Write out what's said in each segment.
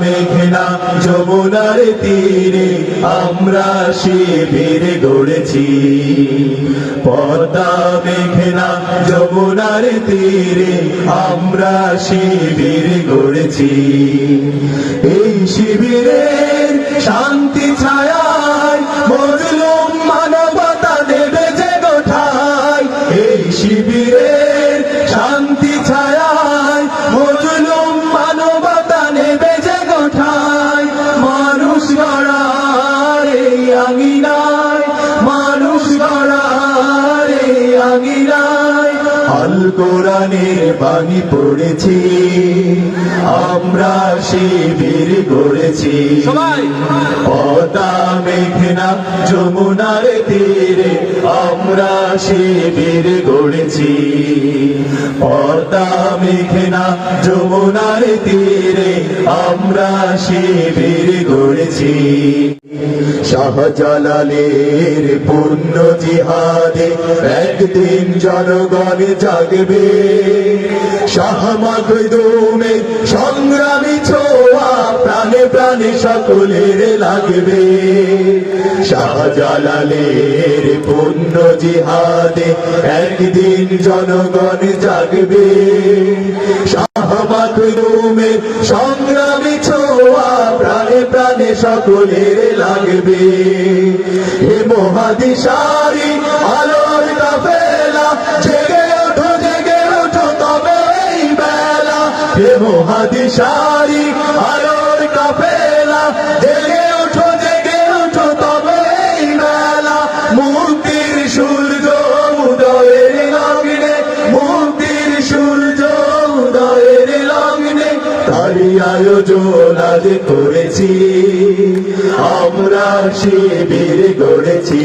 মেঘনা যমুনার তীরে আমরা শিবির গড়েছি। পদ্মা মেঘনা যমুনার তীরে আমরা শিবির গড়েছি। এই শিবিরের শান্তি কোরআনের বাণী পড়েছি আমরা শিবির গড়েছি। পদা মেঘনা যমুনার তীরে আমরা শিবির গড়েছি। পদা মেঘনা যমুনার তীরে আমরা শিবির গড়েছি। শাহজালালের পূর্ণ জিহাদে একদিন জনগণ জাগবে। শাহমাগুমে সংগ্রামী ছোয়া প্রাণে প্রাণে সকলের লাগবে। শাহজালালের পূর্ণ জিহাদে একদিন জনগণ জাগবে। শাহমাগুমে সংগ্রামী সকলের লাগবে। হে মহাদিশারি আলোর কাফেলা জেগে ওঠো জেগে ওঠো তবে এই বেলা। হে মহাদিশারি আলোর কাফেলা জেগে তারি আয়োজন আজ করেছি। আমরা শিবির গড়েছি।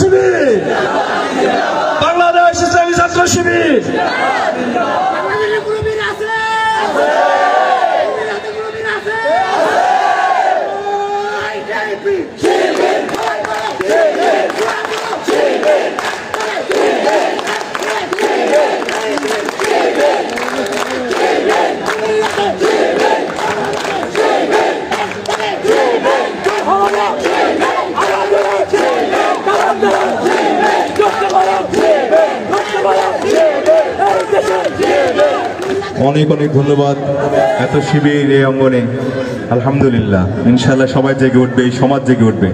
শিবির। বাংলাদেশ ইসলামী ছাত্র শিবির। অনেক অনেক ধন্যবাদ। এত শিবির এই অঙ্গনে। আলহামদুলিল্লাহ। ইনশাল্লাহ সবাই জেগে উঠবে, এই সমাজ জেগে উঠবে।